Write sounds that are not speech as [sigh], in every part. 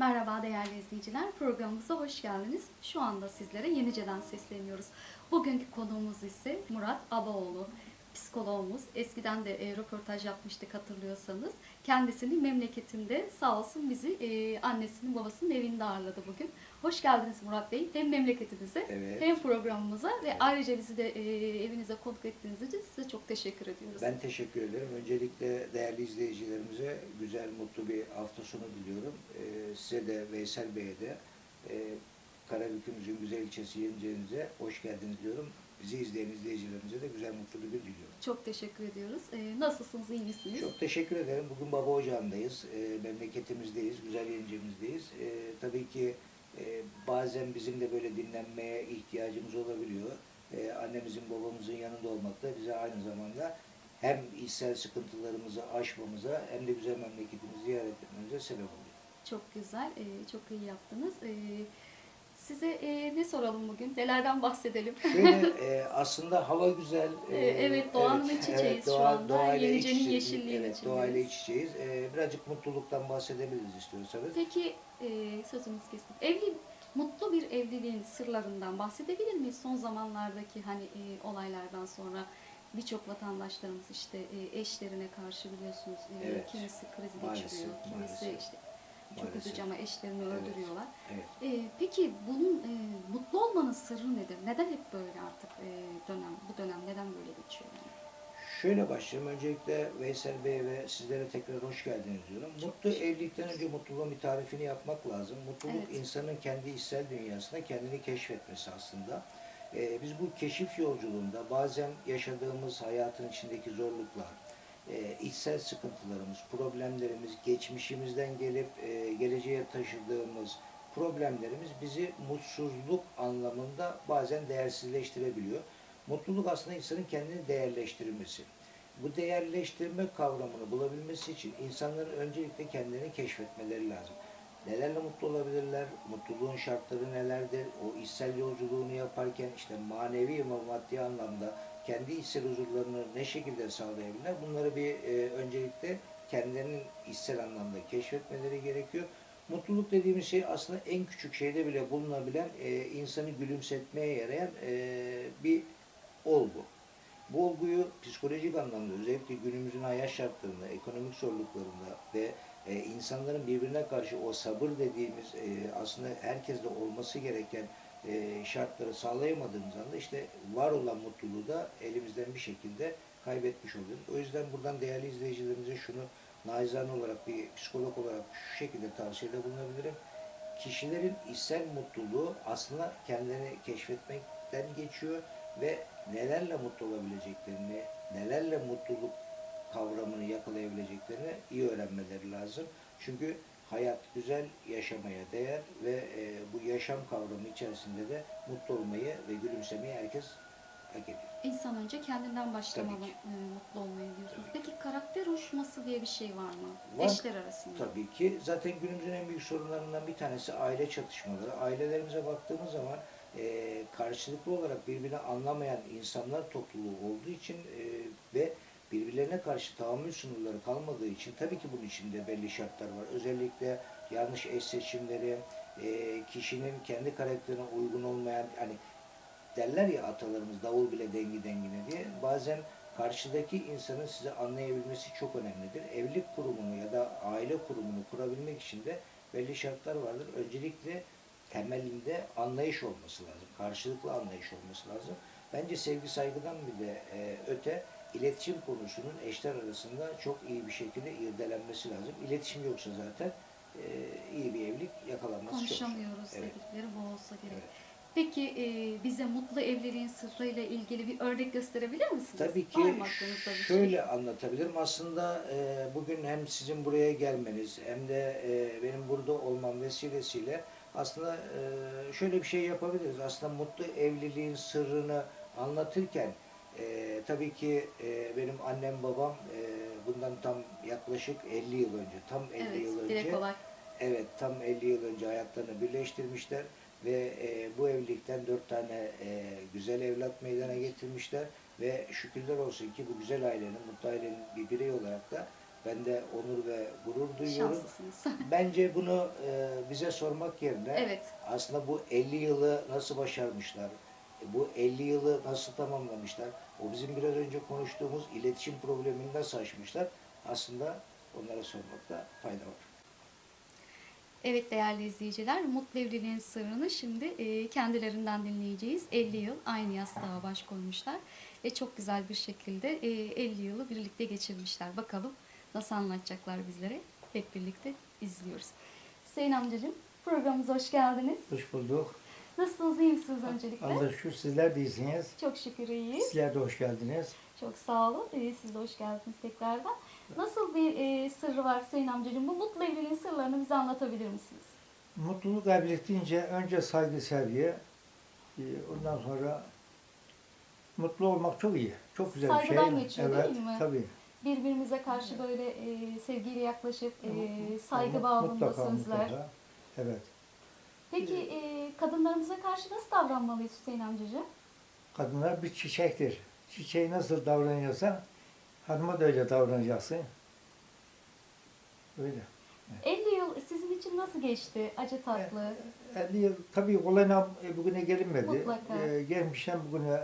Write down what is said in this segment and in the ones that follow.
Merhaba değerli izleyiciler, programımıza hoş geldiniz. Şu anda sizlere Yenice'den sesleniyoruz. Bugünkü konuğumuz ise Murat Abaoğlu, psikologumuz. Eskiden de e, röportaj yapmıştık hatırlıyorsanız. Kendisini memleketinde sağ olsun bizi e, annesinin babasının evinde ağırladı bugün. Hoş geldiniz Murat Bey. Hem memleketimize Evet. hem programımıza ve ayrıca bizi de e, evinize konuk ettiğiniz için size çok teşekkür ediyoruz. Ben teşekkür ederim. Öncelikle değerli izleyicilerimize güzel, mutlu bir hafta sonu diliyorum. Ee, size de Veysel Bey'e de e, Karabük'ümüzün güzel ilçesi Yenice'nize hoş geldiniz diyorum. Bizi izleyen izleyicilerimize de güzel, mutlu bir gün diliyorum. Çok teşekkür ediyoruz. E, nasılsınız, iyi misiniz? Çok teşekkür ederim. Bugün Baba Ocağı'ndayız. E, memleketimizdeyiz, güzel Yenice'mizdeyiz. E, tabii ki e, bazen bizim de böyle dinlenmeye ihtiyacımız olabiliyor. E, annemizin, babamızın yanında olmak da bize aynı zamanda hem içsel sıkıntılarımızı aşmamıza hem de güzel memleketimizi ziyaret etmemize sebep oluyor. Çok güzel, e, çok iyi yaptınız. E, size e, ne soralım bugün? Nelerden bahsedelim? Şöyle [laughs] e, aslında hava güzel. E, evet, doğanın iç içeyiz şu anda. doğayla Yenice'nin içeyiz. yeşilliğinin Evet, içindeyiz. doğayla iç içeyiz. E, birazcık mutluluktan bahsedebiliriz istiyorsanız. Peki e, sözümüz kestik. Evli, mutlu bir evliliğin sırlarından bahsedebilir miyiz? Son zamanlardaki hani e, olaylardan sonra birçok vatandaşlarımız işte e, eşlerine karşı biliyorsunuz e, Evet. kimisi kriz Maalesef, geçiriyor, kimisi maalesef. işte çok Maalesef. üzücü ama eşlerini Evet. öldürüyorlar. Evet. E, peki bunun e, mutlu olmanın sırrı nedir? Neden hep böyle artık e, dönem, bu dönem neden böyle geçiyor? Yani? Şöyle başlayayım. Öncelikle Veysel Bey ve sizlere tekrar hoş geldiniz diyorum. Mutlu evlilikten önce mutluluğun bir tarifini yapmak lazım. Mutluluk Evet. insanın kendi içsel dünyasında kendini keşfetmesi aslında. Ee, biz bu keşif yolculuğunda bazen yaşadığımız hayatın içindeki zorluklar, e, içsel sıkıntılarımız, problemlerimiz, geçmişimizden gelip e, geleceğe taşıdığımız problemlerimiz bizi mutsuzluk anlamında bazen değersizleştirebiliyor. Mutluluk aslında insanın kendini değerleştirmesi. Bu değerleştirme kavramını bulabilmesi için insanların öncelikle kendilerini keşfetmeleri lazım. Nelerle mutlu olabilirler? Mutluluğun şartları nelerdir? O içsel yolculuğunu yaparken işte manevi ve maddi anlamda kendi içsel huzurlarını ne şekilde sağlayabilirler? Bunları bir e, öncelikle kendilerinin içsel anlamda keşfetmeleri gerekiyor. Mutluluk dediğimiz şey aslında en küçük şeyde bile bulunabilen, e, insanı gülümsetmeye yarayan e, bir olgu. Bu olguyu psikolojik anlamda özellikle günümüzün hayat şartlarında, ekonomik zorluklarında ve e, insanların birbirine karşı o sabır dediğimiz e, aslında herkeste olması gereken e, şartları sağlayamadığımız anda işte var olan mutluluğu da elimizden bir şekilde kaybetmiş oluyoruz. O yüzden buradan değerli izleyicilerimize şunu naizane olarak bir psikolog olarak şu şekilde tavsiyede bulunabilirim. Kişilerin içsel mutluluğu aslında kendilerini keşfetmekten geçiyor ve nelerle mutlu olabileceklerini, nelerle mutluluk kavramını yakalayabileceklerini iyi öğrenmeleri lazım. Çünkü hayat güzel, yaşamaya değer ve e, bu yaşam kavramı içerisinde de mutlu olmayı ve gülümsemeyi herkes hak ediyor. İnsan önce kendinden başlamalı Tabii e, mutlu olmayı diyorsunuz. Peki karakter uyuşması diye bir şey var mı? Var. Eşler arasında. Tabii ki. Zaten günümüzün en büyük sorunlarından bir tanesi aile çatışmaları. Ailelerimize baktığımız zaman e, karşılıklı olarak birbirini anlamayan insanlar topluluğu olduğu için e, ve birbirlerine karşı tahammül sınırları kalmadığı için tabii ki bunun içinde belli şartlar var. Özellikle yanlış eş seçimleri, e, kişinin kendi karakterine uygun olmayan hani derler ya atalarımız davul bile dengi dengine diye bazen karşıdaki insanın sizi anlayabilmesi çok önemlidir. Evlilik kurumunu ya da aile kurumunu kurabilmek için de belli şartlar vardır. Öncelikle temelinde anlayış olması lazım. Karşılıklı anlayış olması lazım. Bence sevgi saygıdan bile e, öte iletişim konusunun eşler arasında çok iyi bir şekilde irdelenmesi lazım. İletişim yoksa zaten e, iyi bir evlilik yakalanması çok. Konuşamıyoruz Evet. dedikleri bu olsa gerek. Evet. Peki e, bize mutlu evliliğin sırrıyla ilgili bir örnek gösterebilir misiniz? Tabii ki şey? şöyle anlatabilirim. Aslında e, bugün hem sizin buraya gelmeniz hem de e, benim burada olmam vesilesiyle aslında e, şöyle bir şey yapabiliriz. Aslında mutlu evliliğin sırrını anlatırken e, tabii ki e, benim annem babam e, bundan tam yaklaşık 50 yıl önce, tam 50 Evet, yıl önce kolay. Evet, tam 50 yıl önce hayatlarını birleştirmişler ve e, bu evlilikten dört tane e, güzel evlat meydana getirmişler ve şükürler olsun ki bu güzel ailenin, mutlu ailenin bir birey olarak da Ben de onur ve gurur duyuyorum. [laughs] Bence bunu e, bize sormak yerine Evet. aslında bu 50 yılı nasıl başarmışlar, e, bu 50 yılı nasıl tamamlamışlar, o bizim biraz önce konuştuğumuz iletişim problemini nasıl aşmışlar aslında onlara sormakta fayda var. Evet değerli izleyiciler, mutlu evliliğin sırrını şimdi e, kendilerinden dinleyeceğiz. 50 yıl aynı yastığa baş koymuşlar ve çok güzel bir şekilde e, 50 yılı birlikte geçirmişler. Bakalım nasıl anlatacaklar bizlere. Hep birlikte izliyoruz. Hüseyin amcacığım programımıza hoş geldiniz. Hoş bulduk. Nasılsınız, iyi misiniz öncelikle? Allah şükür sizler de iyisiniz. Çok şükür iyiyiz. Sizler de hoş geldiniz. Çok sağ olun. Ee, siz de hoş geldiniz tekrardan. Nasıl bir e, sırrı var Hüseyin amcacığım? Bu mutlu evliliğin sırlarını bize anlatabilir misiniz? Mutluluk evlilik deyince önce saygı, sevgi, e, ondan sonra mutlu olmak çok iyi. Çok güzel bir şey. Saygıdan geçiyor evet, değil mi? Tabii. Birbirimize karşı böyle e, sevgiyle yaklaşıp e, saygı mutlaka, sözler. mutlaka. Evet. Peki e, kadınlarımıza karşı nasıl davranmalıyız Hüseyin amcacığım? Kadınlar bir çiçektir. Çiçeği nasıl davranıyorsan hanıma da öyle davranacaksın. Öyle. 50 yıl sizin için nasıl geçti? Acı tatlı. 50 yıl tabii kolayına e, bugüne gelinmedi. Mutlaka. E, gelmişten bugüne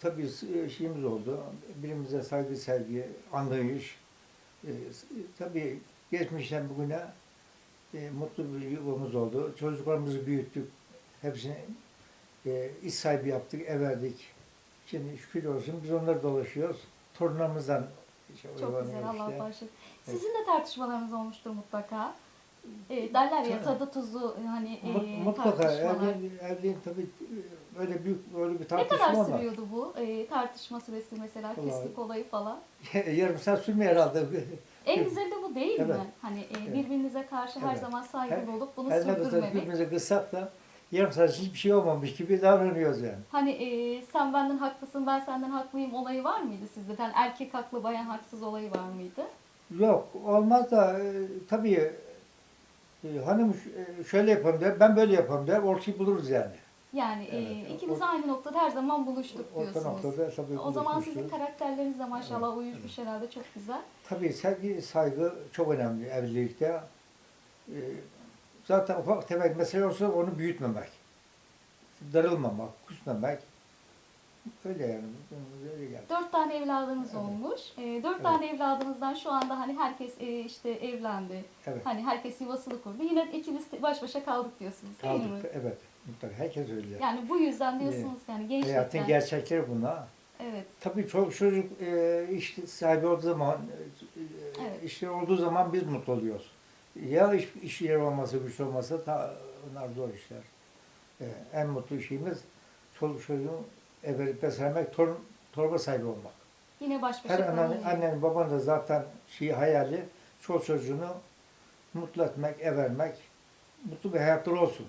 tabii e, şeyimiz oldu. Birbirimize saygı, sevgi, anlayış. E, tabii geçmişten bugüne e, mutlu bir yuvamız oldu. Çocuklarımızı büyüttük. Hepsini e, iş sahibi yaptık, ev verdik. Şimdi şükür olsun biz onları dolaşıyoruz. Torunlarımızdan işte Çok güzel Allah işte. bağışlasın. Sizin de tartışmalarınız olmuştur mutlaka. E, derler ya tadı tuzu hani e, Mut- Mutlaka tartışmalar. evliliğin, evliliğin tabii e, öyle büyük böyle bir Ne tartışma kadar olmaz. sürüyordu bu e, tartışma süresi mesela Vallahi- küslük olayı falan? [laughs] Yarım saat sürmüyor herhalde. En güzeli de bu değil mi? Evet. Hani e, Evet. birbirinize karşı her Evet. zaman saygılı olup bunu Her ne kadar sürdürmemek. birbirimize kızsak da yarım saat hiçbir şey olmamış gibi davranıyoruz yani. Hani e, sen benden haklısın ben senden haklıyım olayı var mıydı sizde? Yani erkek haklı bayan haksız olayı var mıydı? Yok olmaz da e, tabii e, hanım ş- e, şöyle yapalım der, ben böyle yapalım der, ortayı buluruz yani. Yani e, Evet, o- ikimiz o- aynı noktada her zaman buluştuk Orta diyorsunuz. noktada tabii O zaman buluşmuşuz. sizin karakterleriniz de maşallah uyuşmuş herhalde çok güzel. Tabii sevgi, saygı çok önemli evlilikte. Ee, zaten ufak tefek mesele olsa onu büyütmemek. Darılmamak, küsmemek. Öyle yani. Öyle. Dört tane evladınız Evet. olmuş. E, dört tane evladınızdan şu anda hani herkes e, işte evlendi. Evet. Hani herkes yuvasını kurdu. Yine ikimiz baş başa kaldık diyorsunuz değil mi? Kaldık. Evet. Mutlaka. Herkes öyle. Yani bu yüzden diyorsunuz yani gençlikten. Hayatın gerçekleri bunlar. Evet. Tabii çok çocuk e, iş sahibi olduğu zaman, e, Evet. işleri olduğu zaman biz mutlu oluyoruz. Ya iş, iş yeri olması, güç olması ta, onlar zor işler. E, en mutlu şeyimiz çoluk çocuğun evvelip beslemek, torun, torba sahibi olmak. Yine baş başa Her kalınıyor. annenin babanın da zaten şeyi hayali çoluk çocuğunu mutlu etmek, ev vermek, mutlu bir hayatları olsun.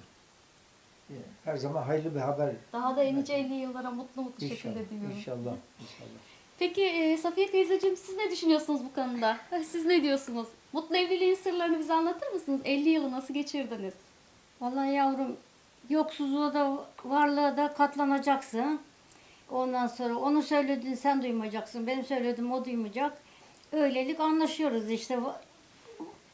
Her zaman hayırlı bir haber. Daha da nice 50 yıllara mutlu mutlu İnşallah, şekilde diyorum. inşallah, inşallah. Peki e, Safiye teyzeciğim siz ne düşünüyorsunuz bu konuda? Siz ne diyorsunuz? Mutlu evliliğin sırlarını bize anlatır mısınız? 50 yılı nasıl geçirdiniz? Vallahi yavrum yoksulluğa da varlığa da katlanacaksın. Ondan sonra onu söylediğin sen duymayacaksın. Benim söylediğim o duymayacak. Öylelik anlaşıyoruz işte.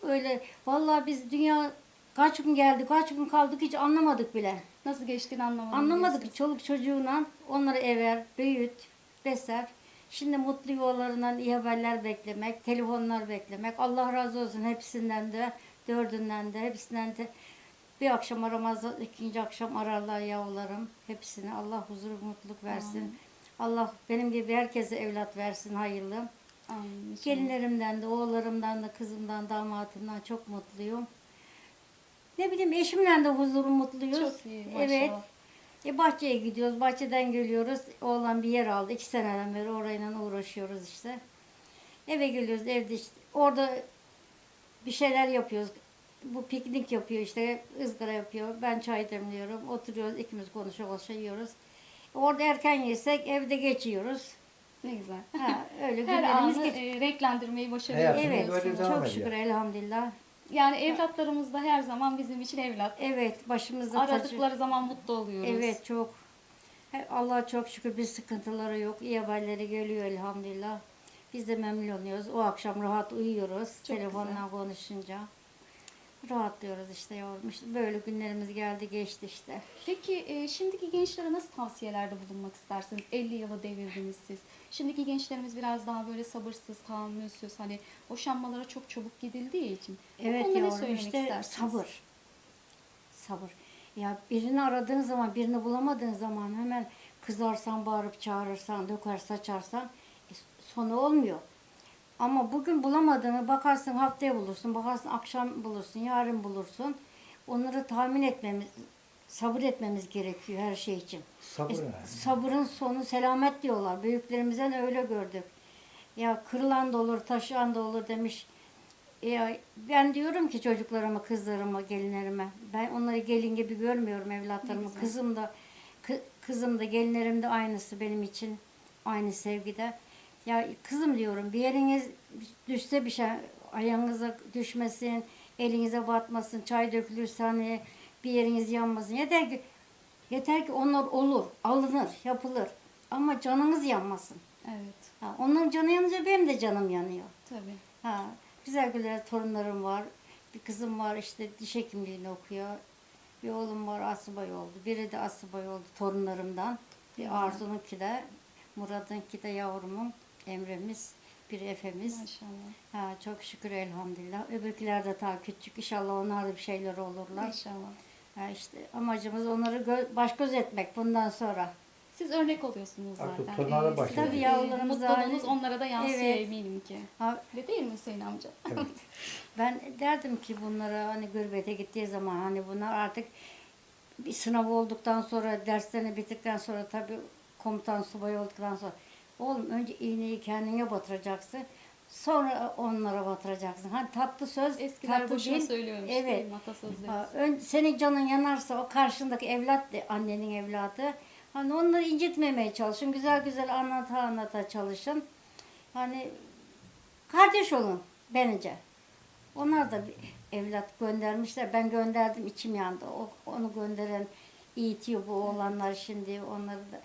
Öyle vallahi biz dünya kaç gün geldik, kaç gün kaldık hiç anlamadık bile. Nasıl geçtiğini anlamadım. Anlamadık çoluk çocuğuna onları ever, büyüt, besler. Şimdi mutlu yuvalarından iyi haberler beklemek, telefonlar beklemek. Allah razı olsun hepsinden de, dördünden de, hepsinden de. Bir akşam aramaz, ikinci akşam ararlar yavrularım. Hepsini Allah huzur, mutluluk versin. Amin. Allah benim gibi herkese evlat versin hayırlı. Amin. Gelinlerimden de, oğullarımdan da, kızımdan, damatımdan çok mutluyum. Ne bileyim eşimle de huzurlu mutluyuz. Çok iyi maşallah. Evet. E bahçeye gidiyoruz, bahçeden geliyoruz. Oğlan bir yer aldı. iki seneden beri orayla uğraşıyoruz işte. Eve geliyoruz, evde işte. Orada bir şeyler yapıyoruz. Bu piknik yapıyor işte, ızgara yapıyor. Ben çay demliyorum. Oturuyoruz, ikimiz konuşa konuşa yiyoruz. Orada erken yesek evde geçiyoruz. Ne güzel. Ha, öyle Her günlerimiz anı geçiyor. e, renklendirmeyi başarıyoruz. Hayatımız Evet, böyle devam çok ediyor. şükür elhamdülillah. Yani evlatlarımız da her zaman bizim için evlat. Evet, başımızda tacı- Aradıkları zaman mutlu oluyoruz. Evet, çok. He, Allah'a çok şükür bir sıkıntıları yok. İyi haberleri geliyor elhamdülillah. Biz de memnun oluyoruz. O akşam rahat uyuyoruz. Çok telefonla konuşunca. Rahatlıyoruz işte. İşte böyle günlerimiz geldi geçti işte. Peki e, şimdiki gençlere nasıl tavsiyelerde bulunmak istersiniz? 50 yılı devirdiniz siz. Şimdiki gençlerimiz biraz daha böyle sabırsız, tahammülsüz. Hani boşanmalara çok çabuk gidildiği için. Bu Evet ne yavrum işte istersiniz? sabır. Sabır. Ya birini aradığın zaman, birini bulamadığın zaman hemen kızarsan, bağırıp çağırırsan, döker saçarsan e, sonu olmuyor. Ama bugün bulamadığını bakarsın haftaya bulursun, bakarsın akşam bulursun, yarın bulursun. Onları tahmin etmemiz, sabır etmemiz gerekiyor her şey için. Sabır E. Sabırın sonu selamet diyorlar. Büyüklerimizden öyle gördük. Ya kırılan da olur, taşıyan da olur demiş. Ya ben diyorum ki çocuklarıma, kızlarıma, gelinlerime. Ben onları gelin gibi görmüyorum evlatlarımı. Kızım da kı- kızım da gelinlerim de aynısı benim için. Aynı sevgide. Ya kızım diyorum bir yeriniz düşse bir şey ayağınıza düşmesin, elinize batmasın, çay dökülürse hani bir yeriniz yanmasın. Yeter ki yeter ki onlar olur, alınır, yapılır. Ama canınız yanmasın. Evet, Ha, onların canı yanınca benim de canım yanıyor. tabii. Ha, güzel güzel torunlarım var. Bir kızım var işte diş hekimliğini okuyor. Bir oğlum var asubay oldu. Biri de asubay oldu torunlarımdan. Bir. Arzu'nunki de, Murat'ınki de yavrumun, Emre'miz, bir Efe'miz. Maşallah. Ha, çok şükür elhamdülillah. Öbürkiler de daha küçük. İnşallah onlar da bir şeyler olurlar. İnşallah. Ha, işte amacımız onları gö- baş göz etmek bundan sonra. Siz örnek oluyorsunuz zaten. Artık Ee, başladı. sizin, Tabii yavrularımız Mutluluğunuz hali- onlara da yansıyor Evet. eminim ki. Ha, Öyle değil mi Hüseyin amca? Evet. [laughs] Ben derdim ki bunlara hani gurbete gittiği zaman hani bunlar artık bir sınav olduktan sonra derslerini bitirdikten sonra tabii komutan subay olduktan sonra oğlum önce iğneyi kendine batıracaksın sonra onlara batıracaksın. Hani tatlı söz Eskiler tatlı boşuna değil. söylüyormuş Evet. değil mi atasözleri? Ha, ön, senin canın yanarsa o karşındaki evlat de annenin evladı. Hani onları incitmemeye çalışın. Güzel güzel anlata anlata çalışın. Hani kardeş olun bence. Onlar da bir evlat göndermişler. Ben gönderdim içim yandı. O, onu gönderen eğitiyor bu oğlanlar şimdi. Onları da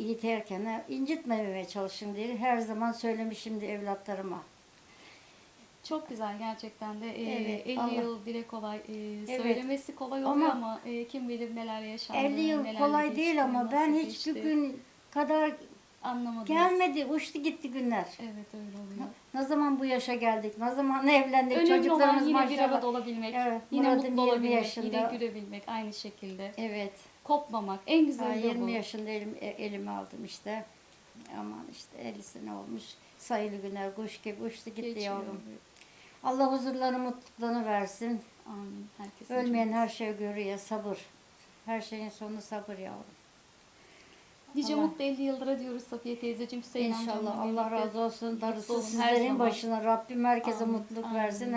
eğiterken incitmemeye çalışın diye her zaman söylemişimdir evlatlarıma. Çok güzel gerçekten de. Ee, Evet, 50 Allah- yıl dile kolay. Ee, Evet. Söylemesi kolay oluyor Ama- ama, e, kim bilir neler yaşandı. 50 yıl neler kolay geçti, değil ama ben hiçbir gün kadar anlamadım. gelmedi. Uçtu gitti günler. Evet öyle oluyor. Ne zaman bu yaşa geldik? Ne zaman [laughs] evlendik? Önemli olan Çocuklarımız yine bir maşallah. arada olabilmek. Evet, yine mutlu 20 olabilmek, yaşında. yine gülebilmek aynı şekilde. Evet. Kopmamak. En Ha, güzeli de 20 bu. yaşında elim, e- elime aldım işte. Aman işte 50 sene olmuş. Sayılı günler kuş gibi uçtu gitti Geçiyor. yavrum. Allah huzurlarını mutluluklarını versin. Amin. Herkesin Ölmeyen her şey görüyor sabır. Her şeyin sonu sabır yavrum. Nice Allah- mutlu 50 yıllara diyoruz Safiye teyzeciğim. Hüseyin İnşallah Allah razı olsun. Darısı sizlerin başına. Rabbim herkese Amin, mutluluk amin. versin.